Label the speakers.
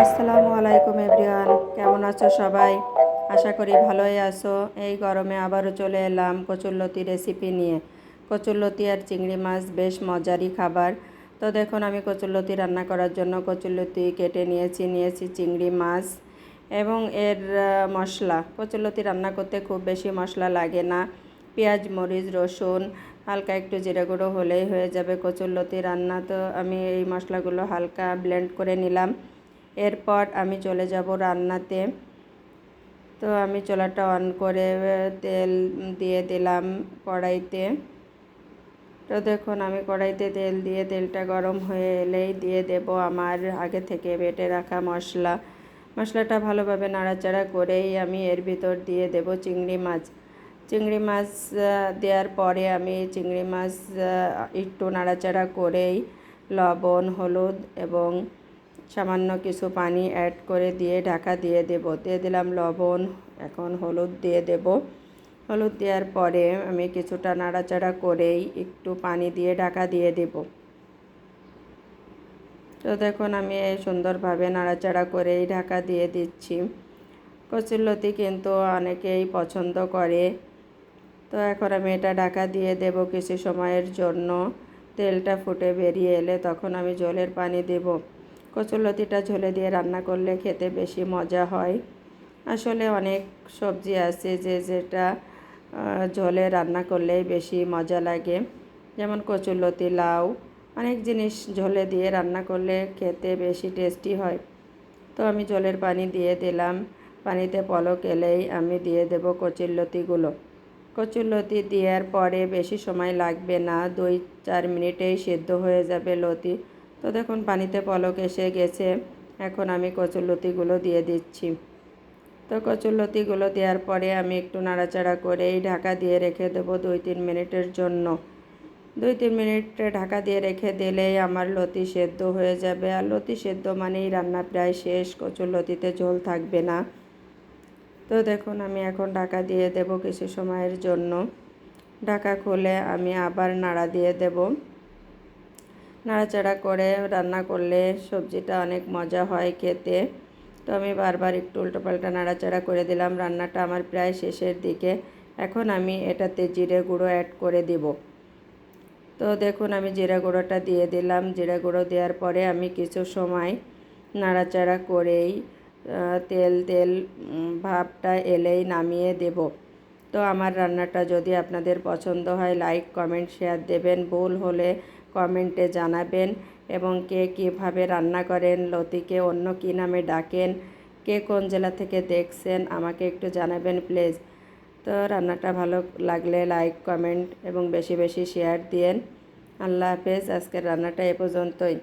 Speaker 1: আসসালামু আলাইকুম এভরিওয়ান, কেমন আছো সবাই? আশা করি ভালোই আছো। এই গরমে আবারও চলে এলাম কচুরলতি রেসিপি নিয়ে। কচুরলতি আর চিংড়ি মাছ বেশ মজারই খাবার। তো দেখুন, আমি কচুরলতি রান্না করার জন্য কচুরলতি কেটে নিয়েছি নিয়েছি চিংড়ি মাছ এবং এর মশলা। কচুরলতি রান্না করতে খুব বেশি মশলা লাগে না। পেঁয়াজ, মরিচ, রসুন, হালকা একটু জিরে গুঁড়ো হলেই হয়ে যাবে কচুরলতি রান্না। তো আমি এই মশলাগুলো হালকা ব্লেন্ড করে নিলাম। এরপর আমি চলে যাব রান্নাতে। তো আমি চুলাটা অন করে তেল দিয়ে দিলাম কড়াইতে। তো দেখুন, আমি কড়াইতে তেল দিয়ে তেলটা গরম হয়ে এলেই দিয়ে দেব আমার আগে থেকে বেটে রাখা মশলা। মশলাটা ভালোভাবে নাড়াচাড়া করেই আমি এর ভিতর দিয়ে দেব চিংড়ি মাছ। চিংড়ি মাছ দেওয়ার পরে আমি চিংড়ি মাছ একটু নাড়াচাড়া করেই লবণ, হলুদ এবং সামান্য কিছু পানি অ্যাড করে দিয়ে ঢাকা দিয়ে দেব। দিয়ে দিলাম লবণ, এখন হলুদ দিয়ে দেব। হলুদ দেওয়ার পরে আমি কিছুটা নাড়াচাড়া করেই একটু পানি দিয়ে ঢাকা দিয়ে দেব। তো দেখুন, আমি সুন্দরভাবে নাড়াচাড়া করেই ঢাকা দিয়ে দিচ্ছি। কচুরলতি কিন্তু অনেকেই পছন্দ করে। তো এখন আমি এটা ঢাকা দিয়ে দেব কিছু সময়ের জন্য। তেলটা ফুটে বেরিয়ে এলে তখন আমি জলের পানি দেব। কচুরলতিটা ঝোলে দিয়ে রান্না করলে খেতে বেশি মজা হয়। আসলে অনেক সবজি আছে যে যেটা ঝোলে রান্না করলেই বেশি মজা লাগে। যেমন কচুরলতি, লাউ, অনেক জিনিস ঝোলে দিয়ে রান্না করলে খেতে বেশি টেস্টি হয়। তো আমি জলের পানি দিয়ে দিলাম। পানিতে পলক এলেই আমি দিয়ে দেব কচুরলতিগুলো। কচুরলতি দেওয়ার পরে বেশি সময় লাগবে না, দুই চার মিনিটেই সেদ্ধ হয়ে যাবে লতি। তো দেখুন, পানিতে পলক এসে গেছে। এখন আমি কচুরলতিগুলো দিয়ে দিচ্ছি। তো কচুরলতিগুলো দেওয়ার পরে আমি একটু নাড়াচাড়া করেই ঢাকা দিয়ে রেখে দেবো দুই তিন মিনিটের জন্য। দুই তিন মিনিট ঢাকা দিয়ে রেখে দিলেই আমার লতি সেদ্ধ হয়ে যাবে। আর লতি সেদ্ধ মানেই রান্না প্রায় শেষ কচুর লতিতে ঝোল থাকবে না। তো দেখুন, আমি এখন ঢাকা দিয়ে দেব কিছু সময়ের জন্য। ঢাকা খুলে আমি আবার নাড়া দিয়ে দেব। নাড়াচাড়া করে রান্না করলে সবজিটা অনেক মজা হয় খেতে। তো আমি বারবার একটু উল্টোপাল্টা নাড়াচাড়া করে দিলাম। রান্নাটা আমার প্রায় শেষের দিকে। এখন আমি এটাতে জিরে গুঁড়ো অ্যাড করে দিব। তো দেখুন, আমি জিরা গুঁড়োটা দিয়ে দিলাম। জিরা গুঁড়ো দেওয়ার পরে আমি কিছু সময় নাড়াচাড়া করেই তেল তেল ভাবটা এলেই নামিয়ে দেব। তো আমার রান্নাটা যদি আপনাদের পছন্দ হয় লাইক কমেন্ট শেয়ার দেবেন। ভুল হলে কমেন্টে জানাবেন এবং কে কীভাবে রান্না করেন, লতিকে অন্য কী নামে ডাকেন, কে কোন জেলা থেকে দেখছেন, আমাকে একটু জানাবেন প্লিজ। তো রান্নাটা ভালো লাগলে লাইক, কমেন্ট এবং বেশি বেশি শেয়ার দিয়েন। আল্লাহ হাফেজ, আজকের রান্নাটা এ পর্যন্তই।